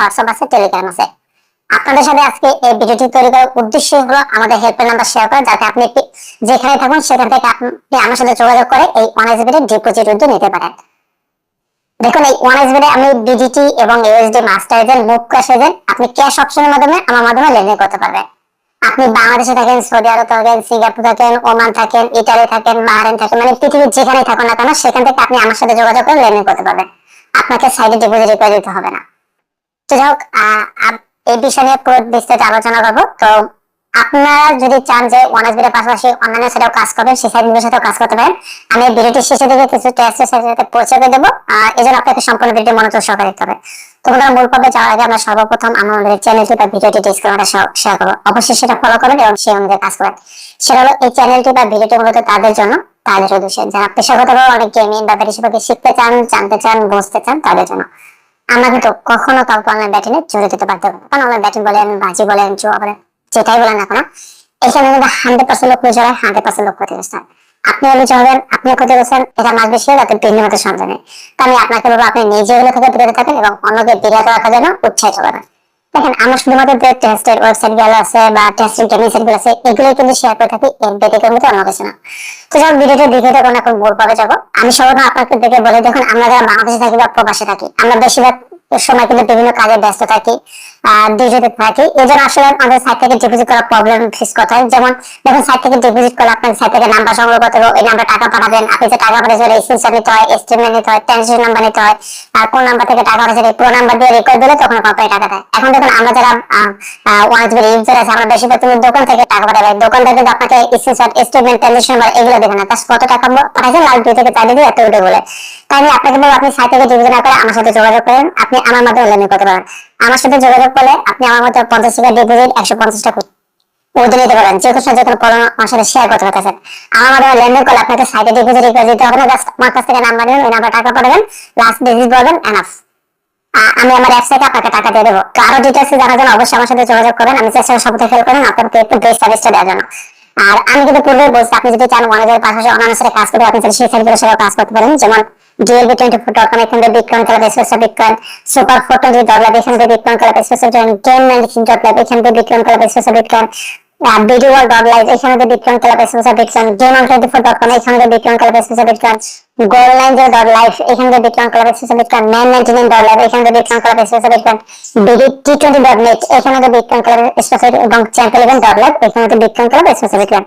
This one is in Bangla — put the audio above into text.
এক্স মানে আপনাদের সাথে আজকে এই তৈরি করার উদ্দেশ্য হলো আমাদের হেল্পের নাম্বার শেয়ার করা, যাতে আপনি যেখানে থাকুন, সেখান থেকে আপনি আমার সাথে যোগাযোগ করে এই ওয়ান এসবির ডিপোজিট উদ্যোগ নিতে পারেন। দেখুন এই ওয়ান এসবিতে আমি বিডিটি এবং USD master agent move cash agent আপনি ক্যাশ অপশনের মাধ্যমে আমার মাধ্যমে লেনদেন করতে পারবেন। আপনি বাংলাদেশে থাকেন, সৌদি আরব থাকেন, সিঙ্গাপুর থাকেন, ওমান থাকেন, ইটালি থাকেন বাহরেন থাকেন মানে পৃথিবীর যেখানে থাকুন না কেন, সেখান থেকে আপনি আমার সাথে যোগাযোগ করে লেনদেন করতে পারবেন। আপনাকে সাইডে ডিপোজিট করে দিতে হবে না। তো যাই হোক এই বিষয় নিয়ে পুরো বিস্তারিত আলোচনা করব। তো আপনারা যদি চান যে ওয়ান এসবির পাশাপাশি অন্যান্য সাথেও কাজ করবেন, সেই সাইটগুলোর সাথেও কাজ করতে পারেন। আমি ভিডিওটির শেষে দিকে কিছু টেস্টের সাথে পৌঁছে দিয়ে দেবো। আর এই জন্য আপনাকে সম্পূর্ণ ভিডিও মনোযোগ সহকারে দেখতে হবে। তো বন্ধুরা, মূল পর্বে যাওয়ার আগে আমরা সর্বপ্রথম আমাদের চ্যানেলটি বা ভিডিওটি ডিসক্রিপশনে শেয়ার করব। অবশ্যই সেটা ফলো করবেন এবং সেই অনুযায়ী কাজ করবেন। সেটা হলো, এই চ্যানেলটি বা ভিডিওটি মূলত তাদের জন্য, তাদের উদ্দেশ্যে। যারা পেশাগতভাবে অনেক গেমিং বা বেশিরভাগই শিখতে চান, জানতে চান, বুঝতে চান, তাদের জন্য। আমরা কিন্তু কখনো কাউকে অনলাইন ব্যাটিং এ জড়িত হতে পারতে পারব কারণ অনলাইন ব্যাটিং বলেন, বাজি বলেন, জুয়া বলেন যেটাই বলেন না কেন। এখানে কিন্তু হান্ড্রেড পার্সেন্ট লোক লুজার হয় হান্ড্রেড পার্সেন্ট লোক ক্ষতিগ্রস্ত হয়। আপনিও লুজার হবেন, আপনিও ক্ষতিগ্রস্ত এটা মাস বেশি হবে তাতে ভিন্ন মতো নেই তো আমি আপনাকে বলব, আপনি নিজে এগুলো থেকে বিরত থাকেন এবং অন্যকে বিরত রাখার জন্য উৎসাহিত করবেন দেখেন, আমরা শুধুমাত্র যে টেস্টের ওয়েবসাইটগুলো আছে বা টেস্টিং ট্রেনিং সাইটগুলো আছে এগুলো কিন্তু শেয়ার করে থাকি এর ব্যতিক্রম তো অন্য কিছু না। তো যখন ভিডিওটা দেখে তখন এখন মূল পাবে যাব। আমি সর্বদা আপনাকে দেখে বলে দেখুন, আমরা যারা বাংলাদেশে থাকি বা প্রবাসে থাকি, আমরা বেশিরভাগ সময় কিন্তু বিভিন্ন কাজে ব্যস্ত থাকি আহ ডিউটিতে থাকি। এই জন্য আসলে আমাদের সাইট থেকে ডিপোজিট করার প্রবলেম ফেস করতে হয়। যেমন দেখুন সাইট থেকে ডিপোজিট করলে আপনার সাইট থেকে নাম্বার সংগ্রহ করতে হবে, ওই নাম্বার টাকা পাঠাবেন। আপনি যে টাকা পাঠাচ্ছেন স্ক্রিনশট নিতে হয় এস্টিমেট নিতে হয় ট্রানজেকশন নাম্বার নিতে হয়, আর কোন নাম্বার থেকে টাকা পাঠাচ্ছেন এই পুরো নাম্বার দিয়ে রেকর্ড দিলে তখন কোম্পানি টাকা দেয়। এখন দেখুন, আমরা যারা ওয়ান জিবি ইউজার আছে, আমরা বেশিরভাগ তুমি দোকান থেকে টাকা পাঠাবে দোকান থেকে কিন্তু আপনাকে এস্টিমেট ট্রানজেকশন নাম্বার এগুলো দেবে না। তার কত টাকা পাঠাচ্ছেন লাখ দুই থেকে চার দিকে এত উঠে বলে। আমি আপনাকে বলব, আপনি সাইট থেকে ডিপোজিট করে আমার সাথে যোগাযোগ করেন। আপনি আমার মাধ্যমে লেনদেন করতে পারেন। আমার সাথে যোগাযোগ করলে আপনি আমার মধ্যে পঞ্চাশ টাকা ডিপোজিট একশো পঞ্চাশ টাকা ওদের নিতে পারেন। যে কোনো যে কোনো প্রবলেম আমার সাথে শেয়ার করতে পারতেছেন। আমার মাধ্যমে লেনদেন করলে আপনাকে সাইটে ডিপোজিট করে দিতে হবে না। জাস্ট আমার কাছ থেকে নাম্বার নেবেন ওই নাম্বার টাকা পাঠাবেন। লাস্ট ডিজিট বলবেন এনাফ আমি আমার ওয়েবসাইটে আপনাকে টাকা দিয়ে দেবো। আরও ডিটেলস জানার জন্য অবশ্যই আমার সাথে যোগাযোগ করবেন। আমি চেষ্টা করব সবথেকে হেল্প করেন আপনাকে একটু বেস্ট সার্ভিসটা দেওয়ার জন্য। আর আমি কিন্তু পূর্বে বলছি, আপনি যদি চান ওয়ান হাজার পাশাপাশি অন্যান্য সাথে কাজ করতে আপনি চাইলে সেই সাইটগুলোর সাথে কাজ করতে পারেন। যেমন DLB twenty four dot com এখান থেকে bitcoin club SSA bitcoin super four twenty dot lab এখান থেকে bitcoin club SSA bitcoin game nineteen dot lab এখান থেকে bitcoin club SSA bitcoin video world dot live এখানে থেকে bitcoin club SSA bitcoin game on twenty four dot com এখানে থেকে bitcoin club SSA bitcoin goal nine zero dot live এখানে থেকে bitcoin club SSA bitcoin ninety nine dot live এখানে থেকে bitcoin club SSA bitcoin BD T twenty dot net এখানে থেকে বিটকয়েন ক্লাব এসএসএ এবং চ্যাম্প ইলেভেন ডট লাইভ এখানে থেকে বিটকয়েন ক্লাব এসএসএ বিটকয়েন